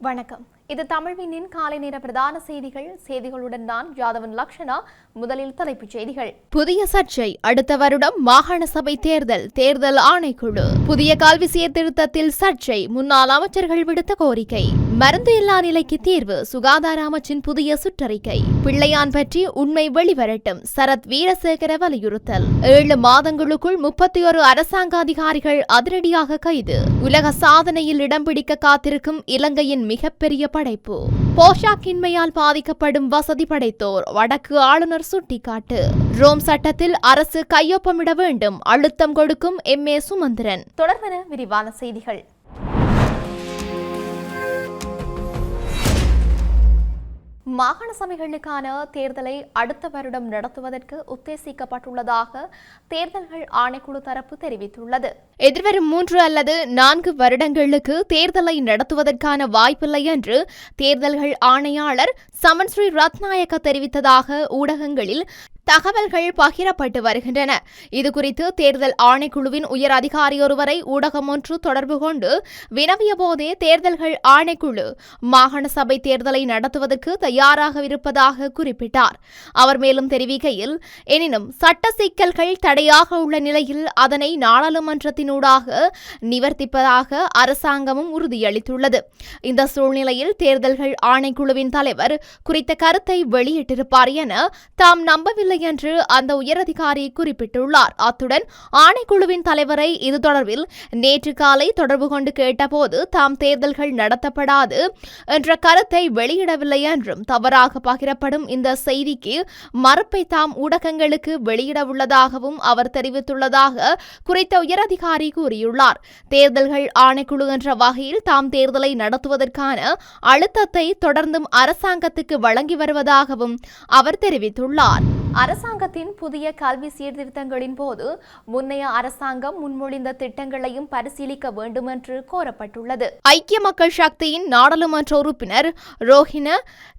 வணக்கம். இது தமிழ்வினின் காலை நேர பிரதான செய்திகள். செய்திகளுடன் நான் யாதவன் லக்ஷனா. முதலில் தலைப்புச் செய்திகள். புதிய சர்ச்சை அடுத்த வருடம் மாகாண சபை தேர்தல் தேர்தல் ஆணைக்குழு. புதிய கல்வி சீர்திருத்தத்தில் சர்ச்சை முன்னாள் அமைச்சர்கள் விடுத்த கோரிக்கை. மருந்து இல்லா நிலைக்கு தீர்வு சுகாதார அமைச்சின் புதிய சுற்றறிக்கை. பிள்ளையான் பற்றி உண்மை வெளிவரட்டும் சரத் வீரசேகர வலியுறுத்தல். ஏழு மாதங்களுக்குள் முப்பத்தி ஒரு அரசாங்க அதிகாரிகள் அதிரடியாக கைது. உலக சாதனையில் இடம் பிடிக்க காத்திருக்கும் இலங்கையின் மிகப்பெரிய படைப்பு. போஷாக்கின்மையால் பாதிக்கப்படும் வசதி படைத்தோர் வடக்கு ஆளுநர் சுட்டிக்காட்டு. ரோம் சட்டத்தில் அரசு கையொப்பமிட வேண்டும் அழுத்தம் கொடுக்கும் எம் ஏ சுமந்திரன். தொடர்பென விரிவான செய்திகள். மாகாண சபைகளுக்கான தேர்தலை அடுத்த வருடம் நடத்துவதற்கு உத்தேசிக்கப்பட்டுள்ளதாக தேர்தல்கள் ஆணைக்குழு தரப்பு தெரிவித்துள்ளது. எதிர்வரும் மூன்று அல்லது நான்கு வருடங்களுக்கு தேர்தலை நடத்துவதற்கான வாய்ப்பில்லை என்று தேர்தல்கள் ஆணையாளர் சமன் ஸ்ரீ ரத்நாயக்க தெரிவித்ததாக ஊடகங்களில் தகவல்கள் பகிரப்பட்டு வருகின்றன. இதுகுறித்து தேர்தல் ஆணைக்குழுவின் உயர் அதிகாரியொருவரை ஊடகம் ஒன்று தொடர்பு கொண்டு வினவிய போதே தேர்தல்கள் ஆணைக்குழு மாகாண சபை தேர்தலை நடத்துவதற்கு தயாராக இருப்பதாக குறிப்பிட்டார். அவர் மேலும் தெரிவிக்கையில் எனினும் சட்ட சிக்கல்கள் தடையாக உள்ள நிலையில் அதனை நாடாளுமன்றத்தினூடாக நிவர்த்திப்பதாக அரசாங்கமும் உறுதியளித்துள்ளது. இந்த சூழ்நிலையில் தேர்தல்கள் ஆணைக்குழுவின் தலைவர் குறித்த கருத்தை வெளியிட்டிருப்பார் என தாம் நம்பவில்லை என்று அந்த உயரதிகாரி குறிப்பிட்டுள்ளார். அத்துடன் ஆணைக்குழுவின் தலைவரை இது தொடர்பில் நேற்று காலை தொடர்பு கொண்டு கேட்டபோது தாம் தேர்தல்கள் நடத்தப்படாது என்ற கருத்தை வெளியிடவில்லை என்றும் தவறாக பகிரப்படும் இந்த செய்திக்கு மறுப்பை தாம் ஊடகங்களுக்கு வெளியிட உள்ளதாகவும் அவர் தெரிவித்துள்ளதாக குறித்த உயரதிகாரி கூறியுள்ளார். தேர்தல்கள் ஆணைக்குழு என்ற வகையில் தாம் தேர்தலை நடத்துவதற்கான அழுத்தத்தை தொடர்ந்தும் அரசாங்கத்துக்கு வழங்கி வருவதாகவும் அவர் தெரிவித்துள்ளார். அரசாங்கத்தின் புதிய கல்வி சீர்திருத்தங்களின் போது முன்னைய அரசாங்கம் முன்மொழிந்த திட்டங்களையும் பரிசீலிக்க வேண்டும் என்று கோரப்பட்டுள்ளது. ஐக்கிய மக்கள் சக்தியின் நாடாளுமன்ற உறுப்பினர் ரோஹின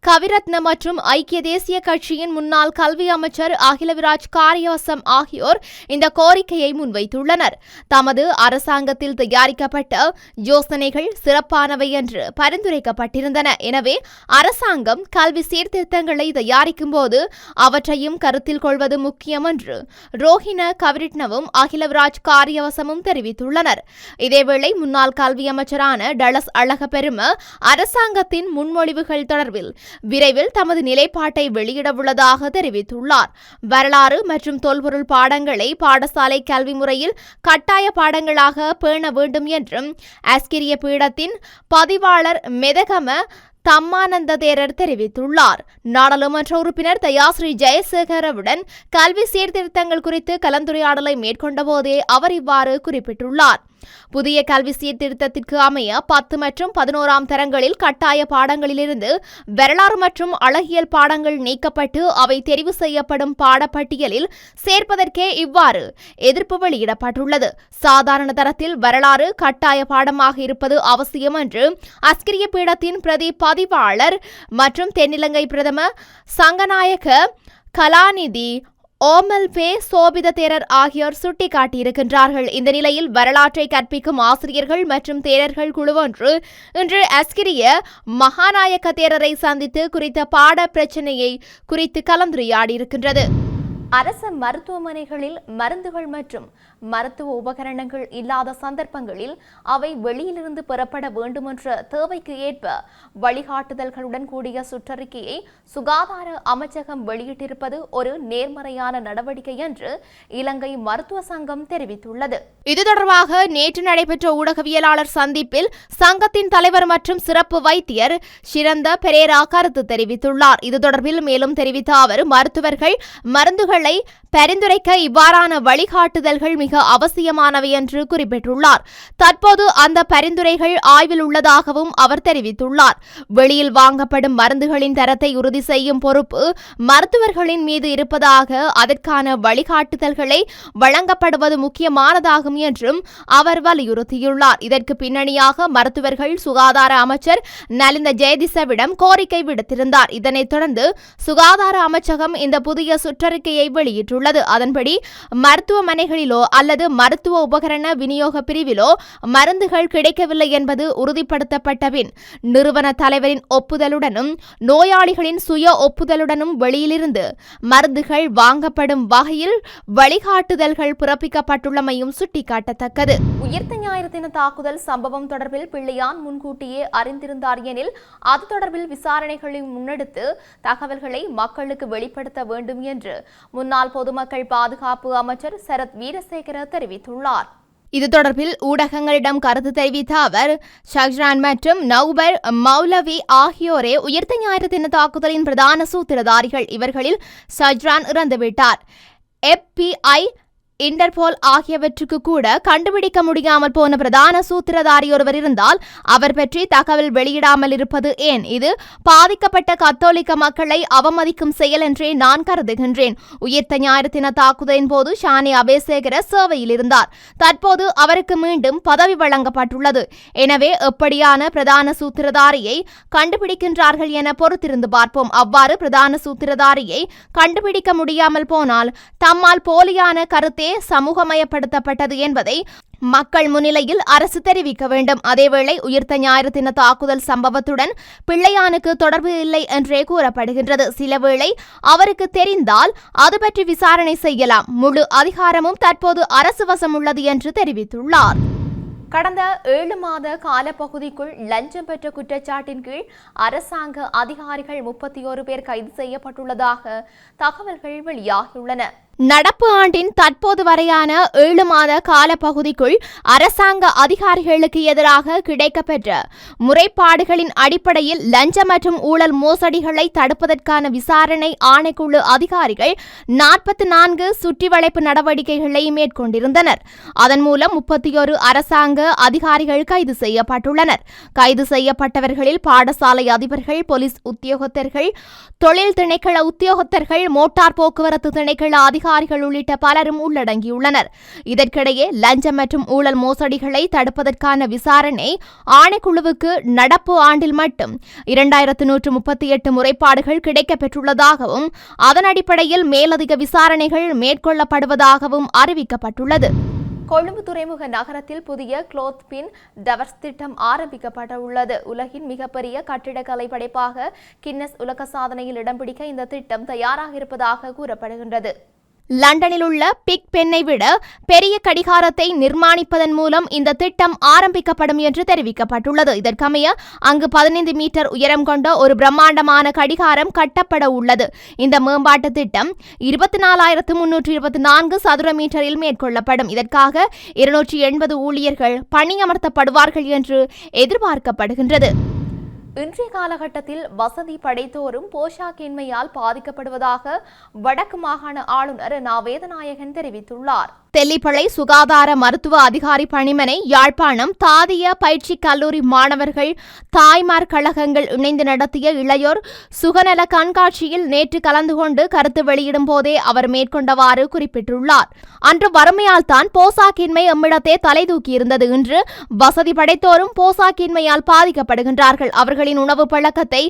கவிரத்ன மற்றும் ஐக்கிய தேசிய கட்சியின் முன்னாள் கல்வி அமைச்சர் அகிலவிராஜ் காரியவசம் ஆகியோர் இந்த கோரிக்கையை முன்வைத்துள்ளனர். தமது அரசாங்கத்தில் தயாரிக்கப்பட்ட யோசனைகள் சிறப்பானவை என்று பரிந்துரைக்கப்பட்டிருந்தன. எனவே அரசாங்கம் கல்வி சீர்திருத்தங்களை தயாரிக்கும் போது அவற்றையும் கருத்தில் கொள்வது முக்கியம் என்று ரோஹின கவிரிட்னவும் அகிலவராஜ் காரியவசமும் தெரிவித்துள்ளனர். இதேவேளை முன்னாள் கல்வி அமைச்சரான டலஸ் அழகபெரும அரசாங்கத்தின் முன்மொழிவுகள் தொடர்பில் விரைவில் தமது நிலைப்பாட்டை வெளியிடவுள்ளதாக தெரிவித்துள்ளார். வரலாறு மற்றும் தொல்பொருள் பாடங்களை பாடசாலை கல்வி முறையில் கட்டாய பாடங்களாக பேண வேண்டும் என்றும் ஆஸ்கிரிய பீடத்தின் பதிவாளர் மெதகம தம்மானந்த தேரர் தெரிவித்துள்ளார். நாடாளுமன்ற உறுப்பினர் தயாஸ்ரீ ஜெயசேகரவுடன் கல்வி சீர்திருத்தங்கள் குறித்து கலந்துரையாடலை மேற்கொண்டபோதே அவர் இவ்வாறு குறிப்பிட்டுள்ளார். புதிய கல்வி சீர்திருத்தத்திற்கு அமைய பத்து மற்றும் பதினோராம் தரங்களில் கட்டாய பாடங்களிலிருந்து வரலாறு மற்றும் அழகியல் பாடங்கள் நீக்கப்பட்டு அவை தெரிவு செய்யப்படும் பாடப்பட்டியலில் சேர்ப்பதற்கே இவ்வாறு எதிர்ப்பு வெளியிடப்பட்டுள்ளது. சாதாரண தரத்தில் வரலாறு கட்டாய பாடமாக இருப்பது அவசியம் என்று அஸ்கிரிய பீடத்தின் பிரதி பதிவாளர் மற்றும் தென்னிலங்கை பிரதம சங்கநாயக கலாநிதி ஓமல் பே சோபித தேரர் ஆகியோர் சுட்டிக்காட்டியிருக்கின்றார்கள். இந்த நிலையில் வரலாற்றை கற்பிக்கும் ஆசிரியர்கள் மற்றும் தேரர்கள் குழுவொன்று இன்று அஸ்கிரிய மகாநாயக்க தேரரை சந்தித்து குறித்த பாட பிரச்சினையை குறித்து கலந்துரையாடியிருக்கின்றது. அரச மருத்துவமனைகளில் மருந்துகள் மற்றும் மருத்துவ உபகரணங்கள் இல்லாத சந்தர்ப்பங்களில் அவை வெளியிலிருந்து பெறப்பட வேண்டுமென்ற தேவைக்கு ஏற்ப வழிகாட்டுதல்களுடன் கூடிய சுற்றறிக்கையை சுகாதார அமைச்சகம் வெளியிட்டிருப்பது ஒரு நேர்மறையான நடவடிக்கை என்று இலங்கை மருத்துவ சங்கம் தெரிவித்துள்ளது. இது தொடர்பாக நேற்று நடைபெற்ற ஊடகவியலாளர் சந்திப்பில் சங்கத்தின் தலைவர் மற்றும் சிறப்பு வைத்தியர் சிறந்த பெரேரா கருத்து தெரிவித்துள்ளார். இது தொடர்பில் மேலும் தெரிவித்த அவர் மருத்துவர்கள் மருந்துகளை பரிந்துரைக்க இவ்வாறான வழிகாட்டுதல்கள் மிக அவசியமானவை என்று குறிப்பிட்டுள்ளார். தற்போது அந்த பரிந்துரைகள் ஆய்வில் உள்ளதாகவும் அவர் தெரிவித்துள்ளார். வெளியில் வாங்கப்படும் மருந்துகளின் தரத்தை உறுதி செய்யும் பொறுப்பு மருத்துவர்களின் மீது இருப்பதாக அதற்கான வழிகாட்டுதல்களை வழங்கப்படுவது முக்கியமானதாகும் என்றும் அவர் வலியுறுத்தியுள்ளார். இதற்கு பின்னணியாக மருத்துவர்கள் சுகாதார அமைச்சர் நலிந்த ஜெயதிசவிடம் கோரிக்கை விடுத்திருந்தார். இதனைத் தொடர்ந்து சுகாதார அமைச்சகம் இந்த புதிய சுற்றறிக்கையை வெளியிட்டுள்ளது. தெரிவிக்கப்பட்டுள்ளது அதன்படி மருத்துவமனைகளிலோ அல்லது மருத்துவ உபகரண விநியோக பிரிவிலோ மருந்துகள் கிடைக்கவில்லை என்பது உறுதிப்படுத்தப்பட்ட பின் நிறுவன தலைவரின் ஒப்புதலுடனும் நோயாளிகளின் சுய ஒப்புதலுடனும் வெளியிலிருந்து மருந்துகள் வாங்கப்படும் வகையில் வழிகாட்டுதல்கள் பிறப்பிக்கப்பட்டுள்ளமையும் சுட்டிக்காட்டத்தக்கது. உயிர்த்த ஞாயிறு தின தாக்குதல் சம்பவம் தொடர்பில் பிள்ளையான் முன்கூட்டியே அறிந்திருந்தார் எனில் அது தொடர்பில் விசாரணைகளை முன்னெடுத்து தகவல்களை மக்களுக்கு வெளிப்படுத்த வேண்டும் என்று முன்னாள் பொதுமக்கள் பாதுகாப்பு அமைச்சர் சரத் வீரசேகர தெரிவித்துள்ளார். இது தொடர்பில் ஊடகங்களிடம் கருத்து தெரிவித்த அவர் ஷஹ்ரான் மற்றும் நௌபர் மௌலவி ஆகியோரே உயிர்த்த ஞாயிறு தின தாக்குதலின் பிரதான சூத்திரதாரிகள். இவர்களில் ஷஹ்ரான் இறந்துவிட்டார். எப்பிஐ இன்டர்போல் ஆகியவற்றுக்கு கூட கண்டுபிடிக்க முடியாமல் போன பிரதான சூத்திரதாரி ஒருவர் இருந்தால் அவர் பற்றி தகவல் வெளியிடாமல் இருப்பது ஏன்? இது பாதிக்கப்பட்ட கத்தோலிக்க மக்களை அவமதிக்கும் செயல் என்றே நான் கருதுகின்றேன். உயிர்த்த ஞாயிறு தின தாக்குதலின் போது ஷானி அபேசேகர சேவையில் இருந்தார். தற்போது அவருக்கு மீண்டும் பதவி வழங்கப்பட்டுள்ளது. எனவே எப்படியான பிரதான சூத்திரதாரியை கண்டுபிடிக்கின்றார்கள் என பொறுத்திருந்து பார்ப்போம். அவ்வாறு பிரதான சூத்திரதாரியை கண்டுபிடிக்க முடியாமல் போனால் தம்மால் போலியான கருத்தே சமூகமயப்படுத்தப்பட்டது என்பதை மக்கள் முன்னிலையில் அரசு தெரிவிக்க வேண்டும். அதேவேளை உயிர்த்த ஞாயிறு தின தாக்குதல் சம்பவத்துடன் பிள்ளையானுக்கு தொடர்பு இல்லை என்றே கூறப்படுகின்றது. சிலவேளை அவருக்கு தெரிந்தால் அது பற்றி விசாரணை செய்யலாம். முழு அதிகாரமும் தற்போது அரசு வசம் உள்ளது என்று தெரிவித்துள்ளார். கடந்த ஏழு மாத காலப்பகுதிக்குள் லஞ்சம் பெற்ற குற்றச்சாட்டின் கீழ் அரசாங்க அதிகாரிகள் முப்பத்தி ஒரு பேர் கைது செய்யப்பட்டுள்ளதாக தகவல்கள் வெளியாகியுள்ளன. நடப்பு ஆண்டின் தற்போது வரையான ஏழு மாத காலப்பகுதிக்குள் அரசாங்க அதிகாரிகளுக்கு எதிராக கிடைக்கப்பெற்ற முறைப்பாடுகளின் அடிப்படையில் லஞ்ச மற்றும் ஊழல் மோசடிகளை தடுப்பதற்கான விசாரணை ஆணைக்குழு அதிகாரிகள் நாற்பத்தி நான்கு சுற்றி வளைப்பு நடவடிக்கைகளை மேற்கொண்டிருந்தனர். அதன் மூலம் முப்பத்தி ஒரு அரசாங்க அதிகாரிகள் கைது செய்யப்பட்டுள்ளனர். கைது செய்யப்பட்டவர்களில் பாடசாலை அதிபர்கள் போலீஸ் உத்தியோகத்தர்கள் தொழில் திணைக்கள உத்தியோகத்தர்கள் மோட்டார் போக்குவரத்து திணைக்கள அதிகாரிகள் உள்ளிட்ட பலரும் உள்ளடங்கியுள்ளனர். இதற்கிடையே லஞ்சம் மற்றும் ஊழல் மோசடிகளை தடுப்பதற்கான விசாரணை ஆணைக்குழுவுக்கு நடப்பு ஆண்டில் மட்டும் இரண்டாயிரத்து நூற்று முப்பத்தி எட்டு முறைப்பாடுகள் கிடைக்கப்பெற்றுள்ளதாகவும் அதன் அடிப்படையில் மேலதிக விசாரணைகள் மேற்கொள்ளப்படுவதாகவும் அறிவிக்கப்பட்டுள்ளது. கொழும்பு துறைமுக நகரத்தில் புதிய குளோத் பின் டவர்ஸ் திட்டம் ஆரம்பிக்கப்பட உள்ளது உலகின் மிகப்பெரிய கட்டிடக்கலை படைப்பாக கின்னஸ் உலக சாதனையில் இடம் பிடிக்க இந்த திட்டம் தயாராக இருப்பதாக கூறப்படுகின்றது. லண்டனில் உள்ள பிக் பெண்ணை விட பெரிய கடிகாரத்தை நிர்மாணிப்பதன் மூலம் இந்த திட்டம் ஆரம்பிக்கப்படும் என்று தெரிவிக்கப்பட்டுள்ளது. இதற்கமைய அங்கு பதினைந்து மீட்டர் உயரம் கொண்ட ஒரு பிரம்மாண்டமான கடிகாரம் கட்டப்பட உள்ளது. இந்த மேம்பாட்டு திட்டம் இருபத்தி நாலாயிரத்து முன்னூற்றி இருபத்தி நான்கு சதுர மீட்டரில் மேற்கொள்ளப்படும். இதற்காக இருநூற்றி எண்பது ஊழியர்கள் பணியமர்த்தப்படுவார்கள் என்று எதிர்பார்க்கப்படுகின்றது. இன்றைய காலகட்டத்தில் வசதி படைத்தோரும் போஷாக்கின்மையால் பாதிக்கப்படுவதாக வடக்கு மாகாண ஆளுநர் நா. வேதநாயகன் தெரிவித்துள்ளார். தெல்லிப்பளை சுகாதார மருத்துவ அதிகாரி பணிமனை யாழ்ப்பாணம் தாதிய பயிற்சி கல்லூரி மாணவர்கள் தாய்மார் கழகங்கள் இணைந்து நடத்திய இளையோர் சுகநல கண்காட்சியில் நேற்று கலந்து கொண்டு கருத்து வெளியிடும் போதே அவர் மேற்கொண்டவாறு குறிப்பிட்டுள்ளார். அன்று வறுமையால் தான் போசாக்கின்மை எம்மிடத்தே தலை தூக்கியிருந்தது இன்று வசதி படைத்தோரும் போசாக்கின்மையால் பாதிக்கப்படுகின்றார்கள். அவர்களின் உணவு பழக்கத்தை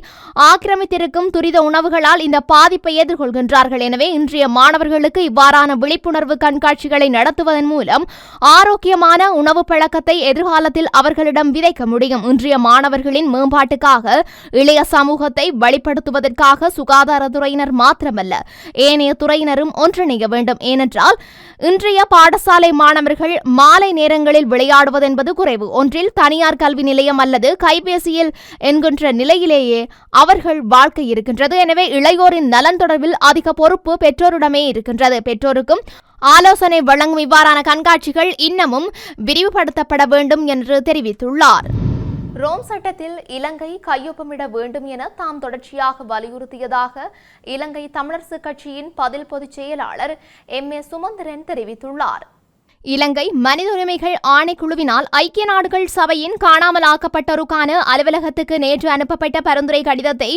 ஆக்கிரமித்திருக்கும் துரித உணவுகளால் இந்த பாதிப்பை எதிர்கொள்கின்றார்கள். எனவே இன்றைய மாணவர்களுக்கு இவ்வாறான விழிப்புணர்வு கண்காட்சிகளை நடத்துவதன் மூலம் ஆரோக்கியமான உணவு பழக்கத்தை எதிர்காலத்தில் அவர்களிடம் விதைக்க முடியும். இன்றைய மாணவர்களின் மேம்பாட்டுக்காக இளைய சமூகத்தை வழிப்படுத்துவதற்காக சுகாதாரத்துறையினர் மாத்திரமல்ல ஏனைய துறையினரும் ஒன்றிணைய வேண்டும். ஏனென்றால் இன்றைய பாடசாலை மாணவர்கள் மாலை நேரங்களில் விளையாடுவதென்பது குறைவு. ஒன்றில் தனியார் கல்வி நிலையம் அல்லது கைபேசியில் என்கின்ற நிலையிலேயே அவர்கள் வாழ்க்கை இருக்கின்றது. எனவே இளையோரின் நலன் தொடர்பில் அதிக பொறுப்பு பெற்றோரிடமே இருக்கின்றது. பெற்றோருக்கும் ஆலோசனை வழங்கும் இவ்வாறான கண்காட்சிகள் இன்னமும் விரிவுபடுத்தப்பட வேண்டும் என்று தெரிவித்துள்ளார். ரோம் சட்டத்தில் இலங்கை கையொப்பமிட வேண்டும் என தாம் தொடர்ச்சியாக வலியுறுத்தியதாக இலங்கை தமிழரசுக் கட்சியின் பதில் பொதுச் செயலாளர் எம் ஏ சுமந்திரன் தெரிவித்துள்ளார். இலங்கை மனித உரிமைகள் ஆணைக்குழுவினால் ஐக்கிய நாடுகள் சபையின் காணாமலாக்கப்பட்டோருக்கான அலுவலகத்துக்கு நேற்று அனுப்பப்பட்ட பரிந்துரை கடிதத்தை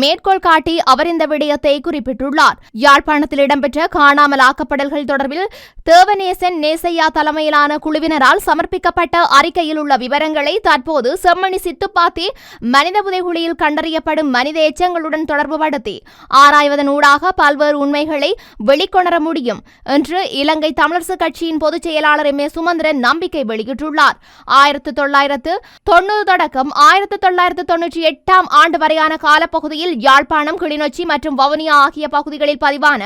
மேற்கோள் காட்டி அவர் இந்த விடயத்தை குறிப்பிட்டுள்ளார். யாழ்ப்பாணத்தில் இடம்பெற்ற காணாமலாக்கப்படல்கள் தொடர்பில் தேவநேசன் நேசையா தலைமையிலான குழுவினரால் சமர்ப்பிக்கப்பட்ட அறிக்கையில் உள்ள விவரங்களை தற்போது செம்மணி சித்துப்பாத்தி மனித புதைகுழியில் கண்டறியப்படும் மனித எச்சங்களுடன் தொடர்புபடுத்தி ஆராய்வதன் ஊடாக பல்வேறு உண்மைகளை வெளிக்கொணர முடியும் என்று இலங்கை தமிழரசு கட்சியின் பொதுச் செயலாளர் எம் ஏ சுமந்திரன் நம்பிக்கை வெளியிட்டுள்ளார். ஆயிரத்து தொள்ளாயிரத்து தொண்ணூறு தொடக்கம் ஆயிரத்து தொள்ளாயிரத்து தொன்னூற்றி எட்டாம் ஆண்டு வரையான காலப்பகுதியில் யாழ்ப்பாணம் கிளிநொச்சி மற்றும் வவுனியா ஆகிய பகுதிகளில் பதிவான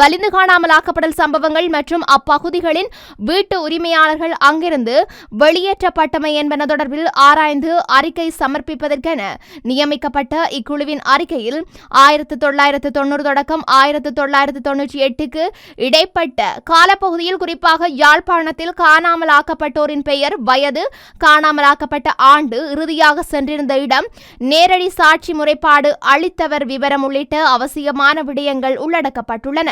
வலிந்து காணாமலாக்கப்படல் சம்பவங்கள் மற்றும் அப்பகுதிகளின் வீட்டு உரிமையாளர்கள் அங்கிருந்து வெளியேற்றப்பட்டமை என்பன தொடர்பில் ஆராய்ந்து அறிக்கை சமர்ப்பிப்பதற்கென நியமிக்கப்பட்ட இக்குழுவின் அறிக்கையில் ஆயிரத்து தொள்ளாயிரத்து தொண்ணூறு தொடக்கம் ஆயிரத்து தொள்ளாயிரத்து தொன்னூற்றி எட்டுக்கு இடைப்பட்ட காலப்பகுதியில் குறிப்பாக யாழ் யாழ்ப்பாணத்தில் காணாமலாக்கப்பட்டோரின் பெயர் வயது காணாமலாக்கப்பட்ட ஆண்டு இறுதியாக சென்றிருந்த இடம் நேரடி சாட்சி முறைப்பாடு அளித்தவர் விவரம் உள்ளிட்ட அவசியமான விடயங்கள் உள்ளடக்கப்பட்டுள்ளன.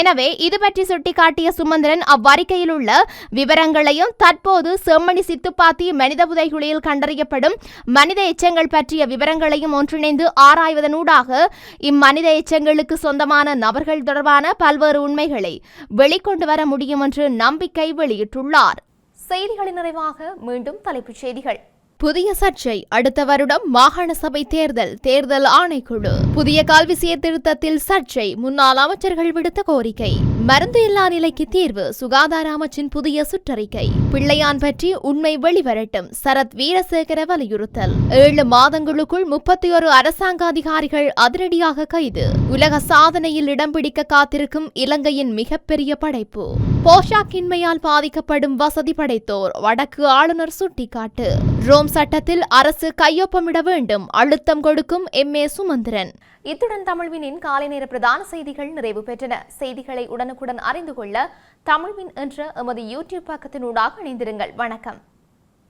எனவே இது பற்றி சுட்டிக்காட்டிய சுமந்திரன் அவ்வறிக்கையில் உள்ள விவரங்களையும் தற்போது செம்மணி சித்துப்பாத்தி மனித புதைகுழியில் கண்டறியப்படும் மனித எச்சங்கள் பற்றிய விவரங்களையும் ஒன்றிணைந்து ஆராய்வதனூடாக இம்மனித எச்சங்களுக்கு சொந்தமான நபர்கள் தொடர்பான பல்வேறு உண்மைகளை வெளிக்கொண்டு வர முடியும் என்று நம்பிக்கை வெளியிட்டுள்ளார். செய்திகளின் நிறைவாக மீண்டும் தலைப்புச் செய்திகள். புதிய சர்ச்சை அடுத்த வருடம் மாகாண சபை தேர்தல் தேர்தல் ஆணைக்குழு. புதிய கல்வி சீர்திருத்தத்தில் சர்ச்சை முன்னாள் அமைச்சர்கள் விடுத்த கோரிக்கை. மருந்து இல்லா நிலைக்கு தீர்வு சுகாதார அமைச்சின் புதிய சுற்றறிக்கை. பிள்ளையான் பற்றி உண்மை வெளிவரட்டும் சரத் வீரசேகர வலியுறுத்தல். ஏழு மாதங்களுக்குள் முப்பத்தி ஒரு அரசாங்க அதிகாரிகள் அதிரடியாக கைது. உலக சாதனையில் இடம் பிடிக்க காத்திருக்கும் இலங்கையின் மிகப்பெரிய படைப்பு. போஷாக்கின்மையால் பாதிக்கப்படும் வசதி படைத்தோர் வடக்கு ஆளுநர் சுட்டிக்காட்டு. ரோம் சட்டத்தில் அரசு கையொப்பமிட வேண்டும் அழுத்தம் கொடுக்கும் எம். ஏ. சுமந்திரன். இத்துடன் தமிழ்வினின் காலை நேர பிரதான செய்திகள் நிறைவு பெற்றன. செய்திகளை உடனுக்குடன் அறிந்து கொள்ள தமிழ்வின் என்ற எமது யூடியூப் பக்கத்தினூடாக இணைந்திருங்கள். வணக்கம்.